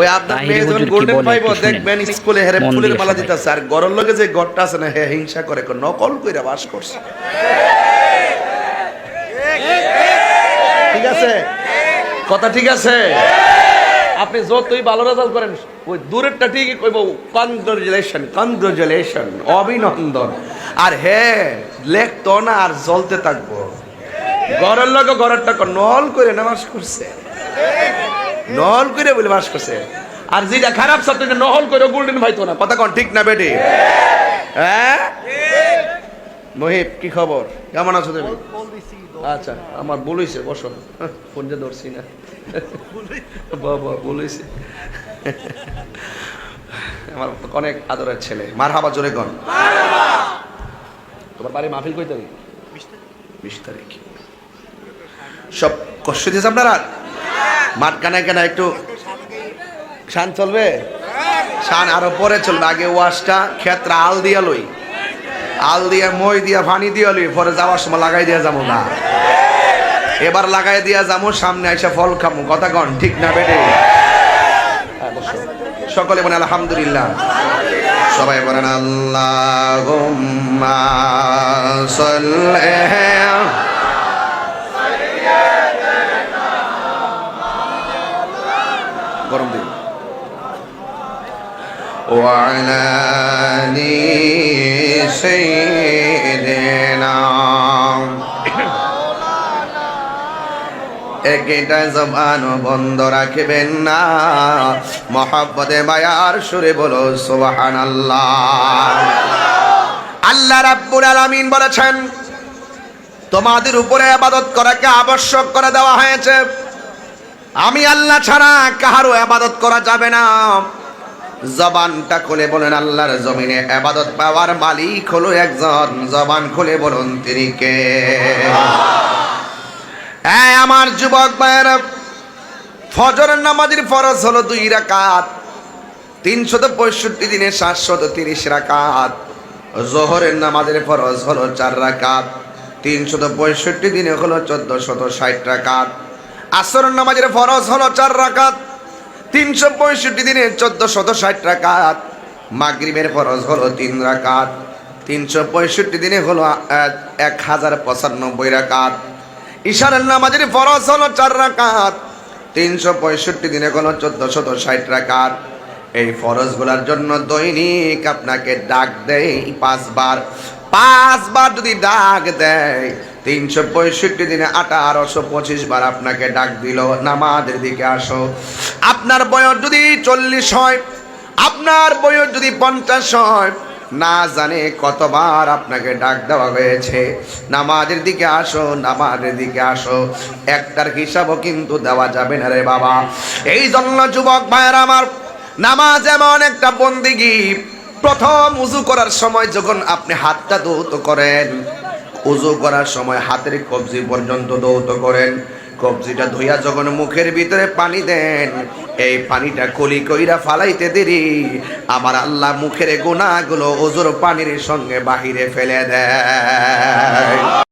ওই আপনার মেয়ে যখন গোল্ডেন পাইব দেখবেন স্কুলে হেরে ফুলের মালা। দিতেছে আর গরর লগে যে ঘরটা আছে না হ্যাঁ হিংসা করে নকল কইরা বাস করছে। ঠিক আছে? কথা ঠিক আছে? আপনি যতই ভালো রেজাল্ট করেন ওই দূরেরটা ঠিকই কইব কনগ্রাচুলেশন কনগ্রাচুলেশন অভিনন্দন। আর হ্যাঁ লেখতো না আর জ্বলতে থাকব। ঘরের লগে ঘরের টাকা নল করে নামাজ করছে নল করে বলে বাস করছে। আর যেটা খারাপ ছাত্র নহল করে গোল্ডেন ভাইতো না। কথা কোন ঠিক না বেটি? হ্যাঁ? মহিব কি খবর? কেমন আছো তুমি? আচ্ছা আমার বলেছে বসো। ফোন যে ধরছি না। বাবা বলেছে আমার অনেক আদরের ছেলে। মার হাবা জোরে গন তোমার বাড়ি মাহফিল কই তারিখ। বিশ তারিখ। সব কষ্ট দিয়েছে আপনারা? মাঠ কানায় কেনা একটু শান চলবে? শান আরও পরে চলবে। আগে ওয়াশটা ক্ষেত্রে আল দিয়া লই। আল দিয়া মই দিয়া পানি দিয়া লই। পরে যাওয়ার সময় লাগাই দিয়া যাব না। এবার লাগাই দিয়া যাব সামনে এসে ফল খামু কথা কন ঠিক না বেটে? হ্যাঁ, সকলে বলেন আলহামদুলিল্লাহ। সবাই বলেন আল্লাহ গরম দিন وعلى آل سيدنا একটা জবান বন্ধ রাখবেন না মহাব্বতে মায়ার সুরে বলো সুবাহান আল্লাহ আল্লাহ রাব্বুল আলামিন বলেছেন তোমাদের উপরে আবাদত করাকে আবশ্যক করে দেওয়া হয়েছে আমি আল্লাহ ছাড়া কাহারও আবাদত করা যাবে না। জবানটা খুলে বলেন, আল্লাহর জমিনে আবাদত পাওয়ার মালিক হলো একজন। জবান খুলে বলুন, তিনি কে? হ্যাঁ আমার যুবক ভাইয়েরা ফজরের নামাজের ফরজ হলো দুই রাকাত, তিনশত পঁয়ষট্টি দিনে সাতশত তিরিশ রাকাত জোহরের নামাজের ফরজ হলো চার রাকাত, তিনশত পঁয়ষট্টি দিনে হলো চোদ্দ শত ষাট রাকাত আসরের নামাজের ফরজ হলো চার রাকাত, তিনশো পঁয়ষট্টি দিনে চোদ্দ শত ষাট রাকাত, মাগরিবের ফরজ হলো তিন রাকাত, তিনশো পঁয়ষট্টি দিনে হলো এক হাজার পঁচানব্বই রাকাত। ঈশানের নামাজের ফরজ হলো চার রাকাত, তিনশো পঁয়ষট্টি দিনে হলো চোদ্দ শত ষাট রাকাত। এই ফরজগুলোর জন্য দৈনিক আপনাকে ডাক দেয় পাঁচবার। পাঁচবার যদি ডাক দেয় তিনশো পঁয়ষট্টি দিনে আঠারোশো পঁচিশ বার আপনাকে ডাক দিল নামাজের দিকে আসো। আপনার বয়স যদি চল্লিশ হয়, আপনার বয়স যদি পঞ্চাশ হয়, না জানে কতবার আপনাকে ডাক দেওয়া হয়েছে নামাজের দিকে আসো নামাজের দিকে আসো। একটার হিসাবও কিন্তু দেওয়া যাবে না রে বাবা। এই জন্য যুবক ভাইয়ের আমার, নামাজ এমন একটা বন্দিগি। প্রথম উজু করার সময় যখন আপনি হাতটা দৌত করেন উজু করার সময় হাতের কবজি পর্যন্ত দৌত করেন। কবজিটা ধুইয়া যখন মুখের ভিতরে পানি দেন, এই পানিটা কলি কইরা ফালাইতে দেরি। আমার আল্লাহ মুখের গুণাগুলো ওজোর পানির সঙ্গে বাহিরে ফেলে দেয়।